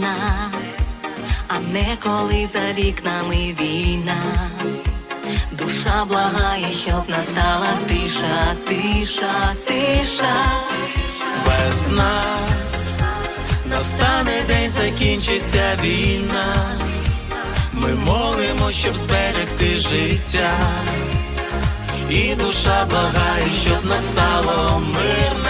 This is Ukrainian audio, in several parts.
весна, а не коли за вікнами війна. Душа благає, щоб настала тиша, тиша, тиша. Весна, настане день, закінчиться війна. Ми молимо, щоб зберегти життя. І душа благає, щоб настало мирне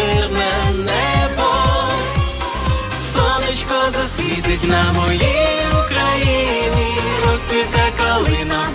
засвітить на моїй Україні, розцвіте калина,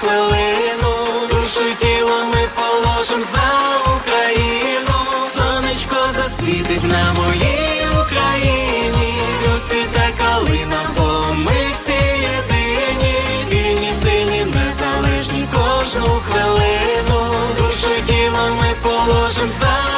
хвилину. Душу тіло ми положим за Україну. Сонечко засвітить на моїй Україні, розцвіте калина, бо ми всі єдині, вільні, сильні, незалежні кожну хвилину. Душу тіло ми положим за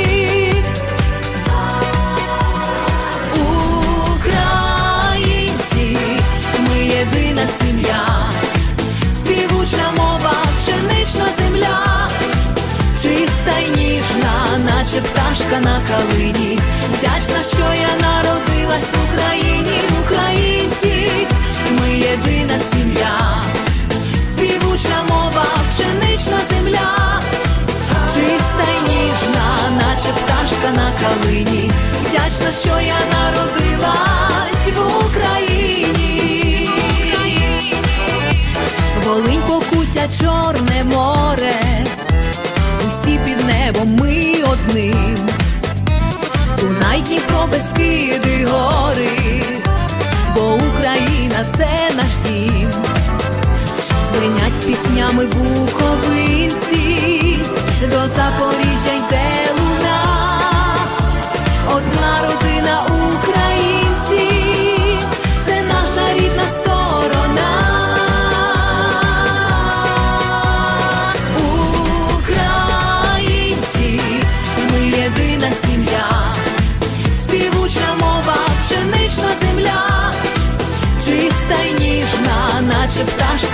Наче на калині. Вдячна, що я народилась в Україні, українці, ми єдина сім'я, співуча мова, пшенична земля, чиста й ніжна, наче пташка на калині. Вдячна, що я народилась в Україні. Волинь покуття, Чорне море, усі під небом ми одним. Хай Дніпро безкиди гори, бо Україна це наш дім, звинять піснями вух.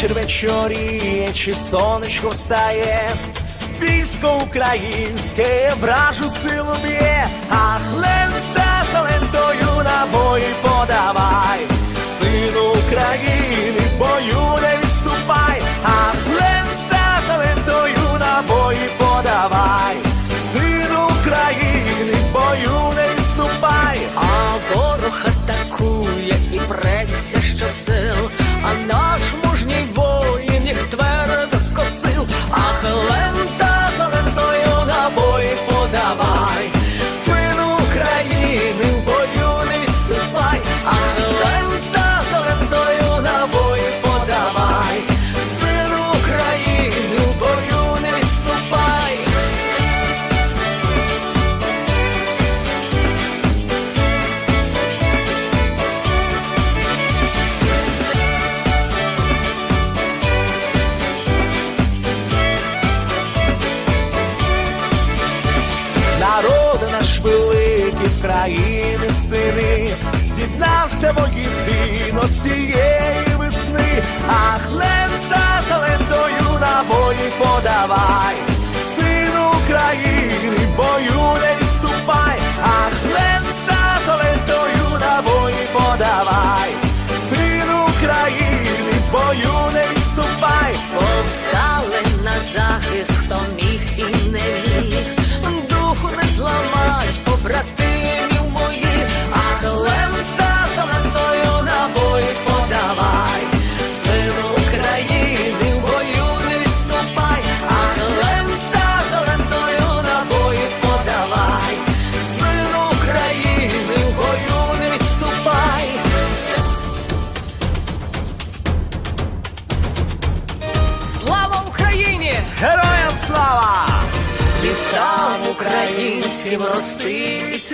вечір вечоріє, чи сонечко встає, військо українське вражу силу б'є, ах лента за лентою на бої подавай, сину.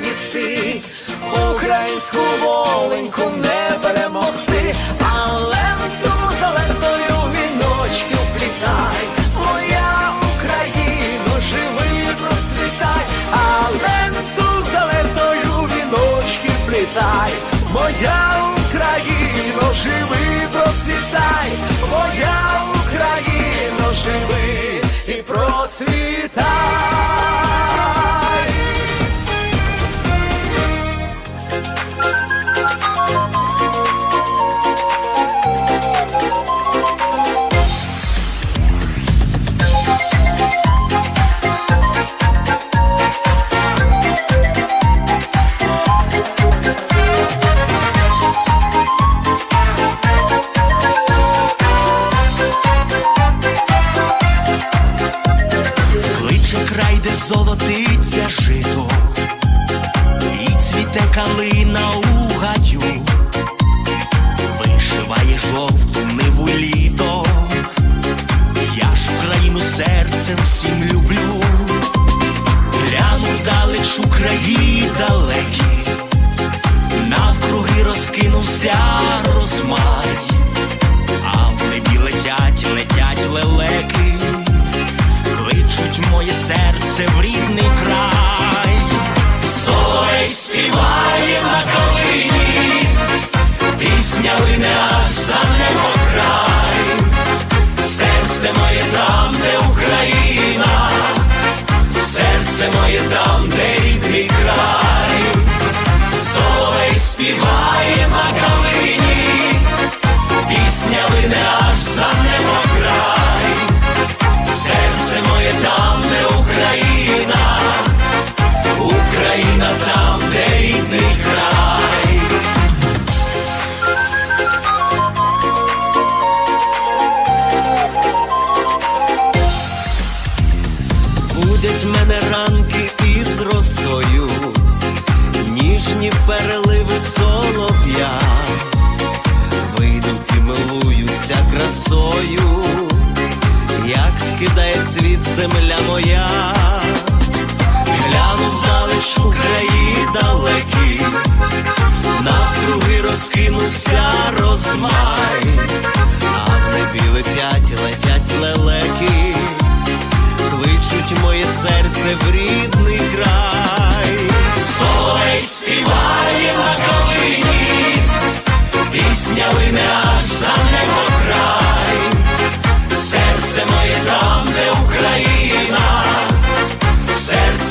відвісти, українську воленьку не перемогти, а ленту за лентою віночки вплітай, моя Україно, живи процвітай, а ленту віночки вплітай, моя Україно, живи процвітай, моя Україно, живи і процвітай. Де золотиться жито, і цвіте калина у гаю, вишиває жовту ниву літо, я ж Україну серцем всім люблю, гляну вдалеч у краї далекі, навкруги розкинувся розмай, а в небі летять, летять лелеки. Кличуть моє серце в рідний край. Соловей співає на калині, пісня лине аж за небо край. Серце моє там, де Україна, серце моє там, де рідний край. Земля моя, гляну далеч у краї далекі, навкруги розкинувся розмай, а в небі летять, летять лелеки, кличуть моє серце в рідний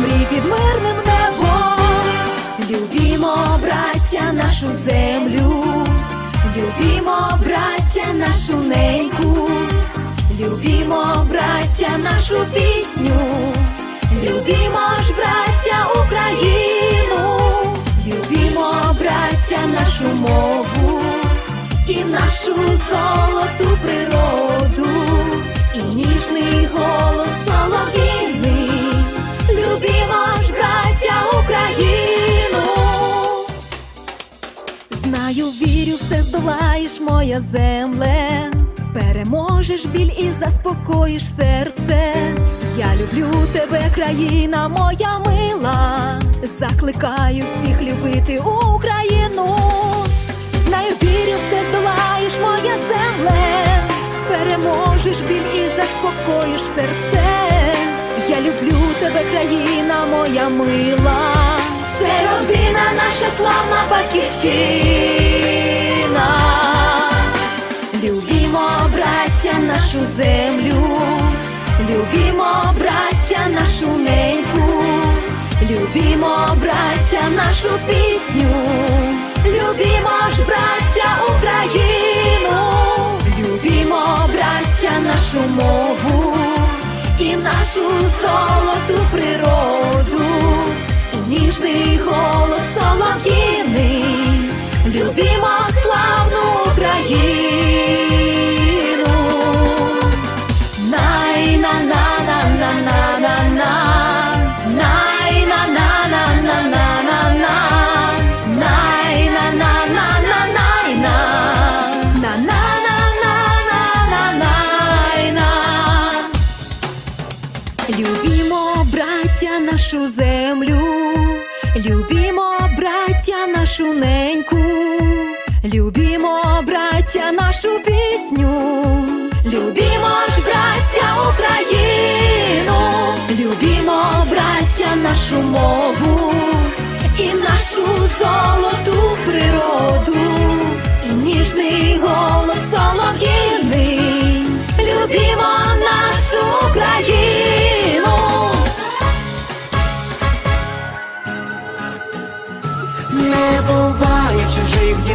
Мрій під мирним небом. Любімо, браття, нашу землю, любімо, браття, нашу неньку, Любімо, браття, нашу пісню, любімо ж, браття, Україну, любімо, браття, нашу мову і нашу золоту природу, і ніжний здолаєш, моя земле, переможеш біль і заспокоїш серце. Я люблю тебе, країна моя мила, закликаю всіх любити Україну. Знаю, вірю, все здолаєш, моя земле, переможеш біль і заспокоїш серце. Я люблю тебе, країна моя мила. Це родина наша славна батьківщина. Браття, нашу землю, любімо, браття, нашу неньку, любімо, браття, нашу пісню, любімо ж, браття, Україну, любімо, браття, нашу мову і нашу золоту природу, ніжний голос солов'їний, нашу землю, любімо, браття, нашу неньку, любімо, браття, нашу пісню, любімо ж, браття, Україну, любімо, браття, нашу мову і нашу золоту природу, і ніжний голос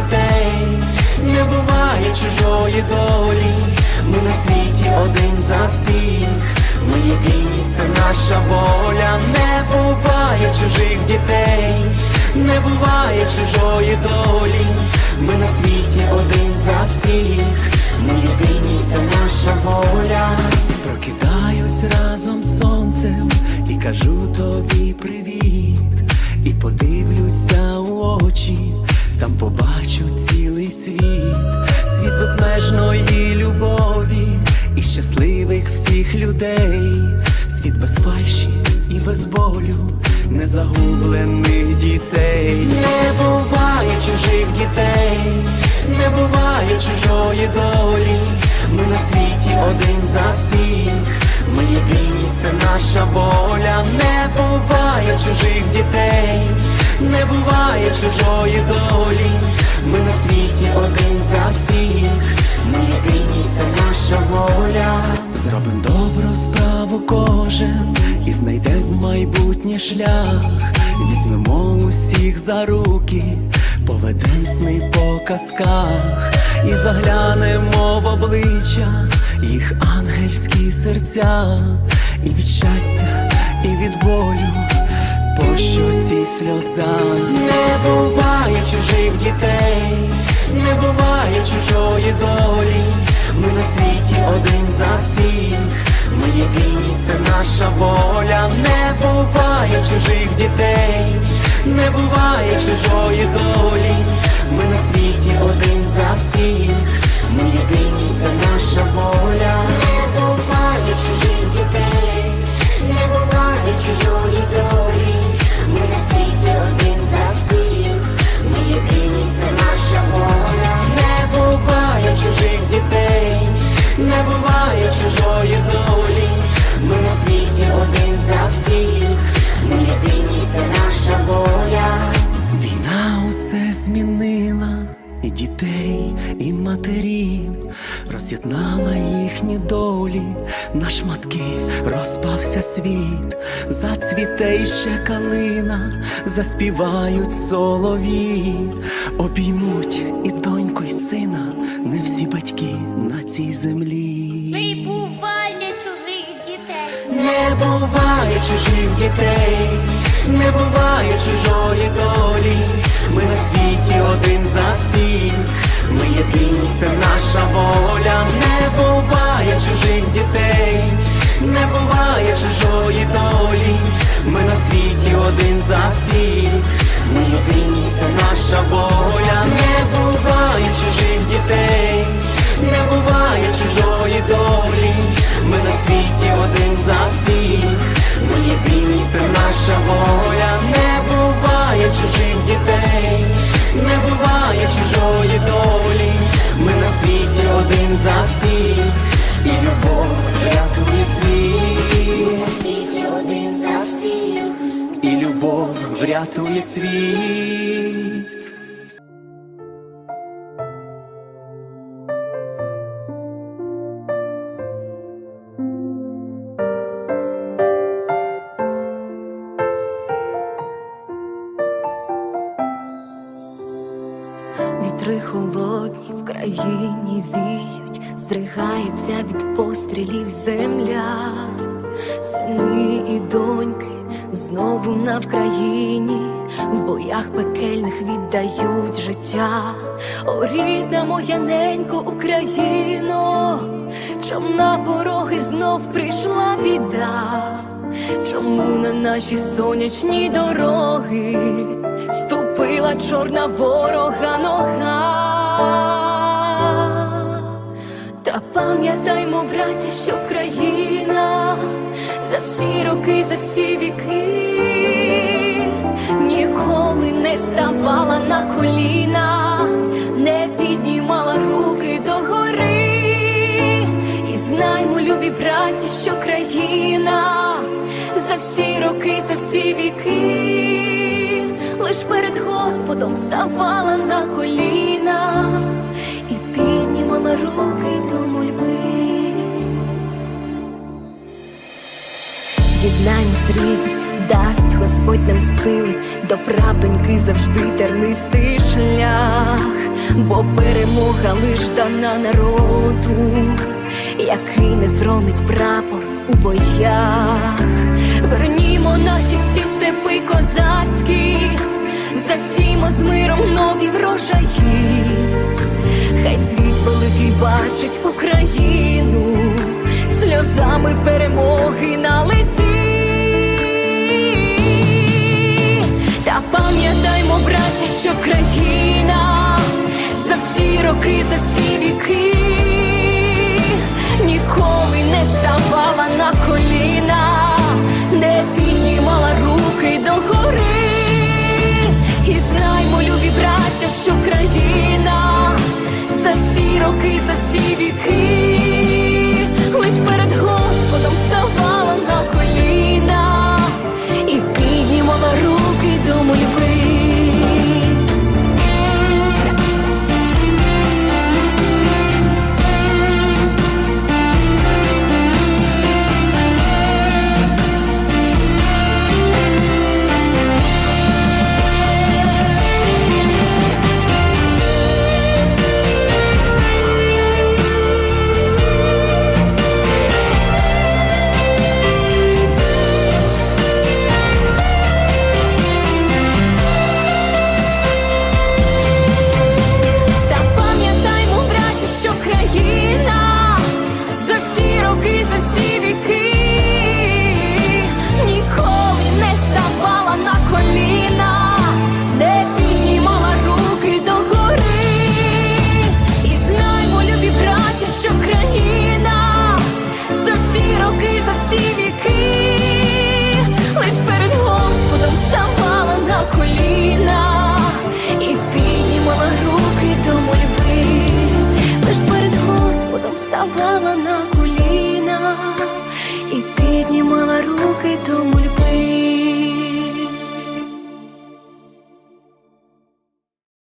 дітей, не буває чужої долі. Ми на світі один за всіх. Ми єдині, це наша воля. Не буває чужих дітей, не буває чужої долі. Ми на світі один за всіх. Ми єдині, це наша воля. Прокидаюсь разом з сонцем і кажу тобі привіт. І подивлюся у очі, там побачу безмежної любові і щасливих всіх людей, світ без фальші і без болю, незагублених дітей. Не буває чужих дітей, не буває чужої долі. Ми на світі один за всіх. Ми єдині, це наша воля, не буває чужих дітей, не буває чужої долі. Зробим добру справу кожен і знайде в майбутнє шлях. Візьмемо усіх за руки, поведем сни по казках і заглянемо в обличчя їх ангельські серця, і від щастя, і від болю, по щоці сльоза. Не буває чужих дітей, не буває чужої долі. Ми на світі один за всіх. Ми єдині, це наша воля. Не буває чужих дітей, не буває чужої долі. Ми на світі солові, обіймуть і доньку, і сина, не всі батьки на цій землі. Не буває чужих дітей, не буває чужих дітей, не буває чужої долі. Ми на світі один за всіх. Ми єдині, це наша воля. Не буває чужих дітей, не буває чужої долі. Ми на світі один за всіх. Ми єдині, це наша воля. Не буває чужих дітей, не буває чужої долі. Ми на світі один за всіх. Ми єдині, це наша воля. Не буває чужих дітей, не буває чужої долі. Ми на світі один за всіх. Врятує світ. Пекельних віддають життя. О, рідна моя ненько Україно, чом на пороги знов прийшла біда. Чому на наші сонячні дороги ступила чорна ворога нога? Та пам'ятаймо, браття, що Вкраїна за всі роки, за всі віки ніколи не ставала на коліна, не піднімала руки догори. І знаймо, любі браття, що країна за всі роки, за всі віки, лиш перед Господом ставала на коліна і піднімала руки до мольби. Єднаймось рідні, дасть Господь нам сили, до правдоньки завжди тернистий шлях, бо перемога лиш дана народу, який не зронить прапор у боях. Вернімо наші всі степи козацькі, засімо з миром нові врожаї. Хай світ великий бачить Україну сльозами перемоги на лиці. Та пам'ятаймо, браття, що країна за всі роки, за всі віки ніколи не ставала на коліна, не піднімала руки догори. І знаймо, любі браття, що країна за всі роки, за всі віки,